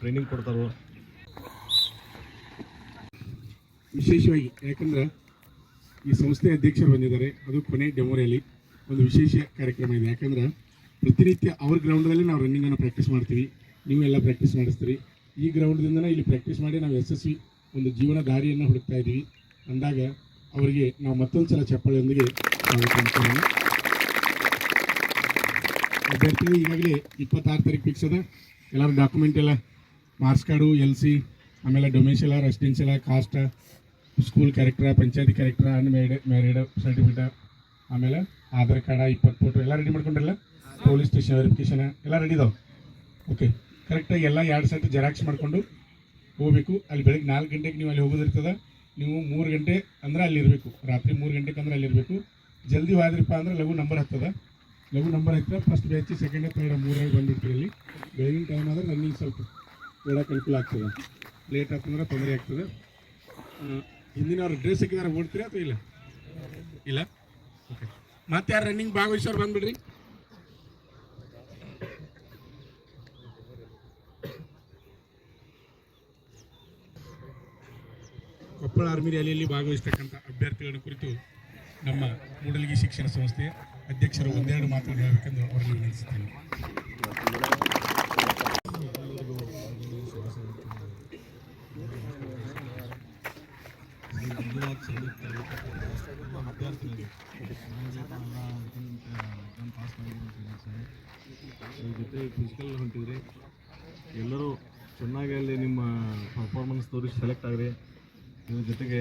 Training ಕೊಡ್ತಾರೋ? ವಿಶೇಷವಾಗಿ ಯಾಕಂದ್ರೆ ಈ ಸಂಸ್ಥೆ ಅಧ್ಯಕ್ಷರು ಬಂದಿದ್ದಾರೆ. ಅದು ಕೊನೆ ಡೆಮೋರಿಯಲ್ಲಿ ಒಂದು ವಿಶೇಷ ಕಾರ್ಯಕ್ರಮ ಇದೆ. ಯಾಕಂದ್ರೆ ಪ್ರತಿನಿತ್ಯ ಅವ್ರ ಗ್ರೌಂಡಲ್ಲಿ ನಾವು ರನ್ನಿಂಗನ್ನು ಪ್ರಾಕ್ಟೀಸ್ ಮಾಡ್ತೀವಿ. ನೀವೆಲ್ಲ ಪ್ರಾಕ್ಟೀಸ್ ಮಾಡಿಸ್ತೀರಿ. ಈ ಗ್ರೌಂಡ್ದಿಂದನೇ ಇಲ್ಲಿ ಪ್ರಾಕ್ಟೀಸ್ ಮಾಡಿ ನಾವು ಯಶಸ್ವಿ ಒಂದು ಜೀವನ ದಾರಿಯನ್ನು ಹುಡುಕ್ತಾ ಇದ್ದೀವಿ. ಅಂದಾಗ ಅವರಿಗೆ ನಾವು ಮತ್ತೊಂದು ಸಲ ಚಪ್ಪಾಳೆಯೊಂದಿಗೆ ಅಭ್ಯರ್ಥಿಗಳು ಈಗಾಗಲೇ ಇಪ್ಪತ್ತಾರು ತಾರೀಕು ಫಿಕ್ಸ್ ಅದ. ಎಲ್ಲರೂ ಡಾಕ್ಯುಮೆಂಟ್ ಎಲ್ಲ ಮಾರ್ಕ್ಸ್ ಕಾರ್ಡು ಎಲ್ ಸಿ ಆಮೇಲೆ domicile residential caste school character ಪಂಚಾಯತಿ ಕ್ಯಾರೆಕ್ಟರ್ ಅನ್ಮೇಡ್ ಮ್ಯಾರಿಡ್ ಸರ್ಟಿಫಿಕೇಟ್ ಆಮೇಲೆ ಆಧಾರ್ ಕಾರ್ಡ ಇಪ್ಪತ್ತು ಫೋಟೋ ಎಲ್ಲ ರೆಡಿ ಮಾಡ್ಕೊಂಡ್ರಲ್ಲ? ಪೊಲೀಸ್ ಸ್ಟೇಷನ್ ವೆರಿಫಿಕೇಷನ್ ಎಲ್ಲ ರೆಡಿ ಇದಾವೆ? ಓಕೆ ಕರೆಕ್ಟಾಗಿ ಎಲ್ಲ ಎರಡು ಸೆಟ್ ಜೆರಾಕ್ಸ್ ಮಾಡಿಕೊಂಡು ಹೋಗಬೇಕು. ಅಲ್ಲಿ ಬೆಳಗ್ಗೆ ನಾಲ್ಕು ಗಂಟೆಗೆ ನೀವು ಅಲ್ಲಿ ಹೋಗೋದಿರ್ತದೆ ನೀವು ಮೂರು ಗಂಟೆ ಅಂದ್ರೆ ಅಲ್ಲಿ ಇರಬೇಕು. ರಾತ್ರಿ ಮೂರು ಗಂಟೆಗೆ ಅಂದ್ರೆ ಅಲ್ಲಿ ಇರಬೇಕು. ಜಲ್ದಿ ಹೋದ್ರಪ್ಪ ಅಂದ್ರೆ ಲಘು ನಂಬರ್ ಹತ್ತದ. ಲಘು ನಂಬರ್ ಹತ್ತಿರ ಫಸ್ಟ್ ಬ್ಯಾಚ್ ಸೆಕೆಂಡ್ ತರ್ಡ್ ಮೂರಾಗಿ ಬಂದಿರ್ತೀವಿ ಅಲ್ಲಿ. ಬೆಳಗಿನ ಟೈಮ್ ಆದರೆ ರನ್ನಿಂಗ್ ಸ್ವಲ್ಪ. ಓಡಕ್ಕೆ ಅನುಕೂಲ ಆಗ್ತದೆ. ಲೇಟ್ ಆಗ್ತಂದ್ರೆ ತೊಂದರೆ ಆಗ್ತದೆ. ಆ, ಹಿಂದಿನ ಅವ್ರ ಡ್ರೆಸ್ ಹಾಕಿದಾರೆ ಓಡ್ತೀರಾ ಅಥವಾ ಇಲ್ಲ? ಇಲ್ಲ? ಓಕೆ ಮತ್ತೆ ಯಾರು ರನ್ನಿಂಗ್ ಭಾಗವಹಿಸೋರು ಬಂದ್ಬಿಡ್ರಿ. ಕೊಪ್ಪಳ ಆರ್ಮಿ ರ್ಯಾಲಿಯಲ್ಲಿ ಭಾಗವಹಿಸ್ತಕ್ಕಂಥ ಅಭ್ಯರ್ಥಿಗಳ ಕುರಿತು ನಮ್ಮ ಮೂಡಲಗಿ ಶಿಕ್ಷಣ ಸಂಸ್ಥೆಯ ಅಧ್ಯಕ್ಷರು ಒಂದೆರಡು ಮಾತುಗಳು ಹೇಳಬೇಕೆಂದು ಅವರನ್ನು ವಿನಂತಿಸುತ್ತೇನೆ. ಅದ್ರ ಜೊತೆ ಫಿಸಿಕಲ್ ಹೊಂಟಿದ್ರಿ ಎಲ್ಲರೂ ಚೆನ್ನಾಗಿ ಅಲ್ಲಿ ನಿಮ್ಮ ಪರ್ಫಾರ್ಮೆನ್ಸ್ ತೋರಿಸಿ ಸೆಲೆಕ್ಟ್ ಆಗ್ರಿ. ಇದ್ರ ಜೊತೆಗೆ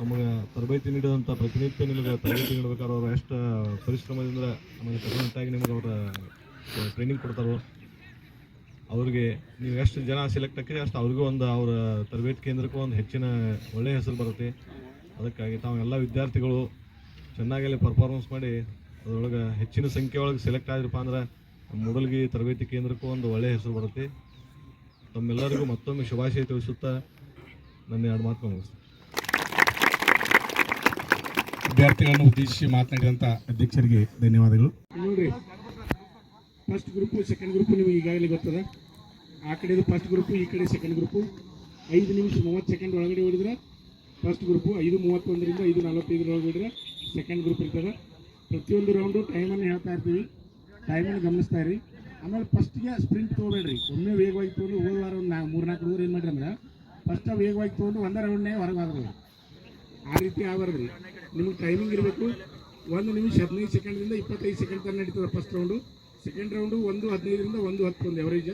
ನಮಗೆ ತರಬೇತಿ ನೀಡುವಂಥ ಪ್ರತಿನಿತ್ಯ ನಿಮಗೆ ತರಬೇತಿ ನೀಡಬೇಕಾದ್ರೆ ಅವರು ಎಷ್ಟು ಪರಿಶ್ರಮದಿಂದ ನಮಗೆ ತಗೊಂಡಾಗಿ ನಿಮಗೆ ಅವರ ಟ್ರೈನಿಂಗ್ ಕೊಡ್ತಾರೋ ಅವ್ರಿಗೆ ನೀವು ಎಷ್ಟು ಜನ ಸೆಲೆಕ್ಟ್ ಆಗ್ತೀರಿ ಅಷ್ಟು ಅವ್ರಿಗೂ ಒಂದು ಅವರ ತರಬೇತಿ ಕೇಂದ್ರಕ್ಕೂ ಒಂದು ಹೆಚ್ಚಿನ ಒಳ್ಳೆಯ ಹೆಸರು ಬರುತ್ತೆ. ಅದಕ್ಕಾಗಿ ತಾವು ಎಲ್ಲ ವಿದ್ಯಾರ್ಥಿಗಳು ಚೆನ್ನಾಗಿ ಅಲ್ಲಿ ಪರ್ಫಾರ್ಮೆನ್ಸ್ ಮಾಡಿ ಅದರೊಳಗೆ ಹೆಚ್ಚಿನ ಸಂಖ್ಯೆ ಒಳಗೆ ಸೆಲೆಕ್ಟ್ ಆದ್ರಪ್ಪ ಅಂದ್ರೆ ನಮ್ಮ ಮೂಡಲ್ಗಿ ತರಬೇತಿ ಕೇಂದ್ರಕ್ಕೂ ಒಂದು ಒಳ್ಳೆಯ ಹೆಸರು ಬರುತ್ತೆ. ತಮ್ಮೆಲ್ಲರಿಗೂ ಮತ್ತೊಮ್ಮೆ ಶುಭಾಶಯ ತಿಳಿಸುತ್ತಾ ನನ್ನ ಎರಡು ಮಾತು ಮುಗಿಸ್ತೀನಿ. ವಿದ್ಯಾರ್ಥಿಗಳನ್ನು ಉದ್ದೇಶಿಸಿ ಮಾತನಾಡಿದಂಥ ಅಧ್ಯಕ್ಷರಿಗೆ ಧನ್ಯವಾದಗಳು. ನೋಡ್ರಿ ಫಸ್ಟ್ ಗ್ರೂಪು ಸೆಕೆಂಡ್ ಗ್ರೂಪು ನಿಮಗೆ ಈಗಾಗಲೇ ಗೊತ್ತದ. ಆ ಕಡೆದು ಫಸ್ಟ್ ಗ್ರೂಪು ಈ ಕಡೆ ಸೆಕೆಂಡ್ ಗ್ರೂಪು ಐದು ನಿಮಿಷ ಮೂವತ್ತು ಸೆಕೆಂಡ್ ಒಳಗಡೆ ಹೊಡಿದ್ರೆ ಫಸ್ಟ್ ಗ್ರೂಪು ಐದು ಮೂವತ್ತೊಂದರಿಂದ ಐದು ನಲವತ್ತೈದರೊಳಗೆ ಹೊಡಿದ್ರೆ ಸೆಕೆಂಡ್ ಗ್ರೂಪ್ ಇರ್ತದೆ. ಪ್ರತಿಯೊಂದು ರೌಂಡು ಟೈಮನ್ನು ಹೇಳ್ತಾ ಇರ್ತೀವಿ. ಟೈಮನ್ನು ಗಮನಿಸ್ತಾ ಇರಿ. ಆಮೇಲೆ ಫಸ್ಟ್ಗೆ ಸ್ಪ್ರಿಂಟ್ ತೊಗೊಬೇಡ್ರಿ. ಒಮ್ಮೆ ವೇಗವಾಗಿ ತೊಗೊಂಡು ಹೋದ ವಾರ ಒಂದು ನಾ ಮೂರು, ನಾಲ್ಕು ಹುಡುಗರು ಏನು ಮಾಡ್ರಿ ಅಂದ್ರೆ ಫಸ್ಟ್ ವೇಗವಾಗಿ ತೊಗೊಂಡು ಒಂದೇ ರೌಂಡ್ನೇ ಹೊರಗೆ ಹೋದ್ರು ಆ ರೀತಿ ಆಗಬಾರ್ದು ನಿಮಗೆ ಟೈಮಿಂಗ್ ಇರಬೇಕು. ಒಂದು ನಿಮಿಷ ಹದಿನೈದು ಸೆಕೆಂಡ್ದಿಂದ ಇಪ್ಪತ್ತೈದು ಸೆಕೆಂಡ್ ತನಕ ನಡೀತದೆ ಫಸ್ಟ್ ರೌಂಡು ಸೆಕೆಂಡ್ ರೌಂಡು ಒಂದು ಹದಿನೈದರಿಂದ ಒಂದು ಹತ್ತು ಒಂದು ಎವರೇಜ್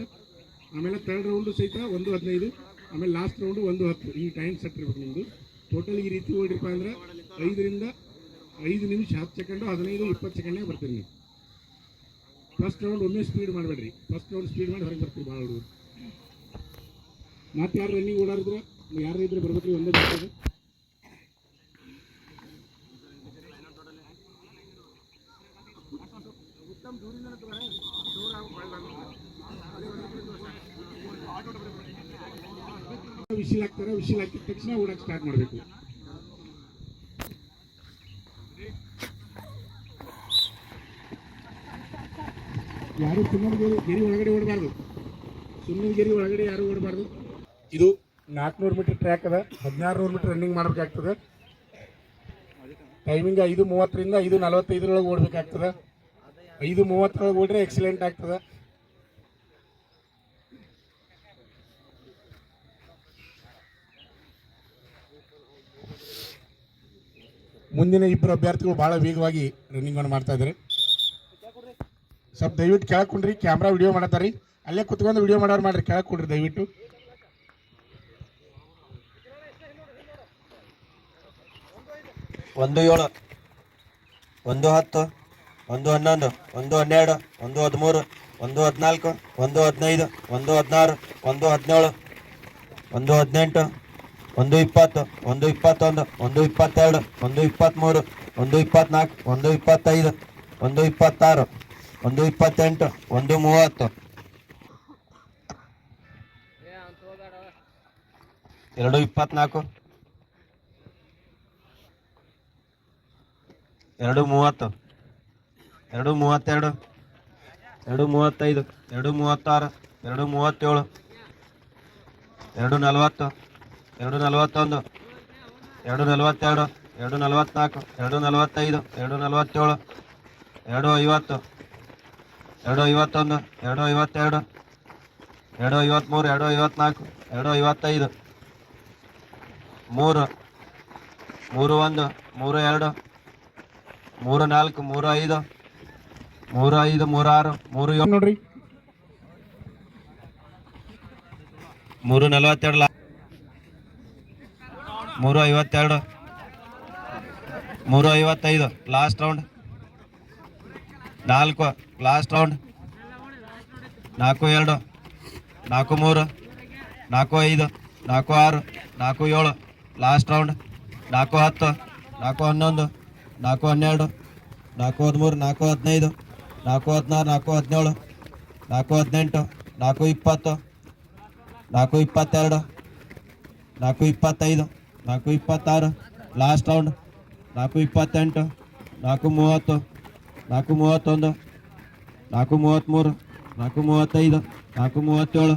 ಆಮೇಲೆ ತರ್ಡ್ ರೌಂಡು ಸಹಿತ ಒಂದು ಹದಿನೈದು, ಆಮೇಲೆ ಲಾಸ್ಟ್ ರೌಂಡು ಒಂದು ಹತ್ತು. ಈ ಟೈಮ್ ಸೆಟ್ ಇರ್ಬೇಕು ನಿಮ್ಮದು ಟೋಟಲ್ ಈ ರೀತಿ ಓಡಿರಪ್ಪ ಅಂದ್ರೆ ಐದರಿಂದ ಐದು ನಿಮಿಷ, ಹತ್ತು ಸೆಕೆಂಡು ಹದಿನೈದು, ಇಪ್ಪತ್ತು ಸೆಕೆಂಡ್ನಾಗ ಬರ್ತೀರಿ ನೀವು. ಫಸ್ಟ್ ರೌಂಡ್ ಒಮ್ಮೆ ಸ್ಪೀಡ್ ಮಾಡಬೇಡ್ರಿ. ಫಸ್ಟ್ ರೌಂಡ್ ಸ್ಪೀಡ್ ಮಾಡಿ ಹೊರಗೆ ಬರ್ತೀವಿ ಭಾಳ ಹುಡುಗರು. ಮತ್ತೆ ಯಾರು ರನ್ನಿಂಗ್ ಓಡಾಡಿದ್ರೆ ಯಾರು ಇದ್ರೆ ಬರ್ಬೇಕ್ರಿ ಒಂದೇ ಬರ್ತದೆ ಹಾಕ್ತಾರೆ ವಿಶಿಲ್ ಹಾಕಿದ ತಕ್ಷಣ ಓಡಕ್ಕೆ ಸ್ಟಾರ್ಟ್ ಮಾಡಬೇಕು. ಯಾರು ಸುಮ್ಮನೆ ಗೆರಿ ಗೆರಿ ಒಳಗಡೆ ಓಡಬಾರ್ದು. ಸುಮ್ಮನೆ ಗೆರಿ ಒಳಗಡೆ ಯಾರು ಓಡಬಾರ್ದು. ಇದು ನಾಲ್ಕುನೂರು ಮೀಟರ್ ಟ್ರ್ಯಾಕ್ ಅದ. ಹದಿನಾರು ನೂರು ಮೀಟರ್ ರನ್ನಿಂಗ್ ಮಾಡಬೇಕಾಗ್ತದೆ. ಟೈಮಿಂಗ್ ಐದು ಮೂವತ್ತರಿಂದ ಐದು ನಲವತ್ತೈದರೊಳಗೆ ಓಡಬೇಕಾಗ್ತದೆ. ಐದು ಮೂವತ್ತರೊಳಗೆ ಓಡ್ರೆ ಎಕ್ಸಲೆಂಟ್ ಆಗ್ತದೆ. ಮುಂದಿನ ಇಬ್ಬರು ಅಭ್ಯರ್ಥಿಗಳು ಭಾಳ ವೇಗವಾಗಿ ರನ್ನಿಂಗ್ ಅನ್ನು ಮಾಡ್ತಾ ಇದ್ದಾರೆ. ಸ್ವಲ್ಪ ದಯವಿಟ್ಟು ಕೆಳಗೆ ಕುಂಡ್ರಿ ಕ್ಯಾಮ್ರಾ ವಿಡಿಯೋ ಮಾಡತ್ತಾರಿ ಅಲ್ಲೇ ಕುತ್ಕೊಂಡು ವಿಡಿಯೋ ಮಾಡೋರು ಮಾಡ್ರಿ, ಕೆಳಗೆ ದಯವಿಟ್ಟು. ಒಂದು ಏಳು, ಒಂದು ಹತ್ತು. ಒಂದು ಹನ್ನೊಂದು, ಒಂದು ಹನ್ನೆರಡು, ಒಂದು ಹದಿಮೂರು, ಒಂದು ಹದಿನಾಲ್ಕು, ಒಂದು ಹದಿನೈದು, ಒಂದು ಹದಿನಾರು, ಒಂದು ಹದಿನೇಳು, ಒಂದು ಹದಿನೆಂಟು, ಒಂದು ಇಪ್ಪತ್ತು, ಒಂದು ಇಪ್ಪತ್ತೊಂದು, ಒಂದು ಇಪ್ಪತ್ತೆರಡು, ಒಂದು ಇಪ್ಪತ್ತ್ಮೂರು, ಒಂದು ಇಪ್ಪತ್ನಾಲ್ಕು ಒಂದು ಇಪ್ಪತ್ತೈದು, ಒಂದು ಇಪ್ಪತ್ತಾರು, ಒಂದು ಇಪ್ಪತ್ತೆಂಟು, ಒಂದು ಮೂವತ್ತು. ಎರಡು ಇಪ್ಪತ್ನಾಲ್ಕು ಎರಡು ಮೂವತ್ತು. ಎರಡು ಮೂವತ್ತೆರಡು, ಎರಡು ಮೂವತ್ತೈದು, ಎರಡು ಮೂವತ್ತಾರು, ಎರಡು ಮೂವತ್ತೇಳು, ಎರಡು ನಲವತ್ತು, ಎರಡು ನಲವತ್ತೊಂದು, ಎರಡು ನಲವತ್ತೆರಡು, ಎರಡು ನಲವತ್ನಾಲ್ಕು, ಎರಡು ನಲವತ್ತೈದು, ಎರಡು ನಲವತ್ತೇಳು, ಎರಡು ಐವತ್ತು, ಎರಡು ಐವತ್ತೊಂದು, ಎರಡು ಐವತ್ತೆರಡು, ಎರಡು ಐವತ್ತ್ಮೂರು ಎರಡು ಐವತ್ನಾಲ್ಕು, ಎರಡು ಐವತ್ತೈದು, ಮೂರು ಮೂರು ಒಂದು, ಮೂರು ಎರಡು, ಮೂರು ನಾಲ್ಕು, ಮೂರು ಐದು ಮೂರು ಐದು ಮೂರು ಆರು ಮೂರು ಏಳು ನೋಡ್ರಿ. ಮೂರು ನಲವತ್ತೆರಡು ಲಾ ಮೂರು ಐವತ್ತೆರಡು. ಮೂರು ಐವತ್ತೈದು. ಲಾಸ್ಟ್ ರೌಂಡ್ ನಾಲ್ಕು. ಲಾಸ್ಟ್ ರೌಂಡ್ ನಾಲ್ಕು ಎರಡು. ನಾಲ್ಕು ಮೂರು. ನಾಲ್ಕು ಐದು. ನಾಲ್ಕು ಆರು. ನಾಲ್ಕು ಏಳು. ಲಾಸ್ಟ್ ರೌಂಡ್ ನಾಲ್ಕು ಹತ್ತು. ನಾಲ್ಕು ಹನ್ನೊಂದು. ನಾಲ್ಕು ಹನ್ನೆರಡು. ನಾಲ್ಕು ಹದಿಮೂರು. ನಾಲ್ಕು ಹದಿನೈದು. ನಾಲ್ಕು ಹದಿನಾರು ನಾಲ್ಕು ಹದಿನೇಳು ನಾಲ್ಕು ಹದಿನೆಂಟು ನಾಲ್ಕು ಇಪ್ಪತ್ತು ನಾಲ್ಕು ಇಪ್ಪತ್ತೆರಡು ನಾಲ್ಕು ಇಪ್ಪತ್ತೈದು ನಾಲ್ಕು ಇಪ್ಪತ್ತಾರು ಲಾಸ್ಟ್ ರೌಂಡ್ ನಾಲ್ಕು ಇಪ್ಪತ್ತೆಂಟು ನಾಲ್ಕು ಮೂವತ್ತು ನಾಲ್ಕು ಮೂವತ್ತೊಂದು ನಾಲ್ಕು ಮೂವತ್ತ್ಮೂರು ನಾಲ್ಕು ಮೂವತ್ತೈದು ನಾಲ್ಕು ಮೂವತ್ತೇಳು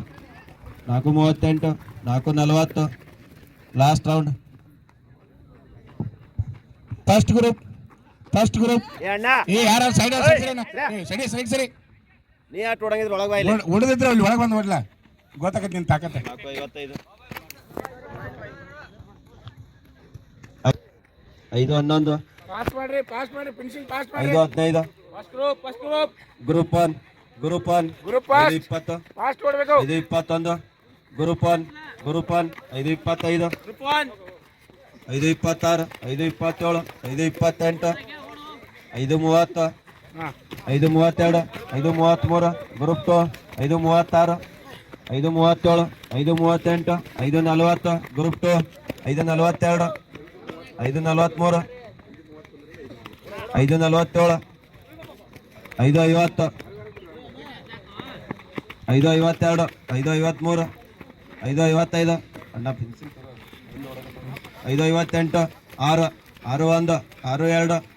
ನಾಲ್ಕು ಮೂವತ್ತೆಂಟು ನಾಲ್ಕು ನಲವತ್ತು last round first group first group ಏ ಅಣ್ಣ. ಯಾರು ಸೈಡ್ ಸರಿ ಸರಿ ಸರಿ. ನೀ ಆಟ ಹೊಡಂಗಿದ್ರ ಒಳಗೆ ಬಾಯಿಲಿ ಉಳಿದಿದ್ರೆ ಅಲ್ಲಿ ಒಳಗೆ ಬಂದು ಬಿಡ್ಲ ಗೊತ್ತಾಗತ್ತೆ ನಿನ್ ತಾಕತ್ತೆ ಐದು ಹನ್ನೊಂದು. ಪಾಸ್ ಮಾಡ್ರಿ ಪಾಸ್ ಮಾಡ್ರಿ ಫಿನಿಶಿಂಗ್ ಪಾಸ್ ಐದು ಹದಿನೈದು. First group first group group one group one group ಐದು ಇಪ್ಪತ್ತು. ಫಾಸ್ಟ್ ಐದು ಇಪ್ಪತ್ತೊಂದು. ಗ್ರೂಪ್ ಒನ್ ಗ್ರೂಪ್ ಒನ್ ಐದು ಇಪ್ಪತ್ತೈದು. ಗ್ರೂಪ್ ಒನ್ ಐದು ಇಪ್ಪತ್ತಾರು. ಐದು ಇಪ್ಪತ್ತೇಳು. ಐದು ಇಪ್ಪತ್ತೆಂಟು. ಐದು ಮೂವತ್ತು ಐದು ಮೂವತ್ತೆರಡು ಐದು ಮೂವತ್ತ್ಮೂರು ಗ್ರೂಪ್ ಟು ಐದು ಮೂವತ್ತಾರು ಐದು ಮೂವತ್ತೇಳು ಐದು ಮೂವತ್ತೆಂಟು ಐದು ನಲವತ್ತು ಗ್ರೂಪ್ ಟು ಐದು ನಲವತ್ತೆರಡು ಐದು ನಲವತ್ತ್ಮೂರು ಐದು ನಲವತ್ತೇಳು ಐದು ಐವತ್ತು ಐದು ಐವತ್ತೆರಡು ಐದು ಐವತ್ತ್ಮೂರು ಐದು ಐವತ್ತೈದು ಅಣ್ಣ ಐದು ಐವತ್ತೆಂಟು ಆರು ಆರು ಒಂದು ಆರು ಎರಡು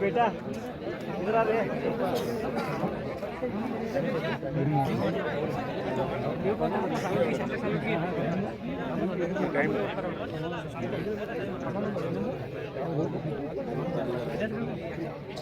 बेटा इधर आ रहे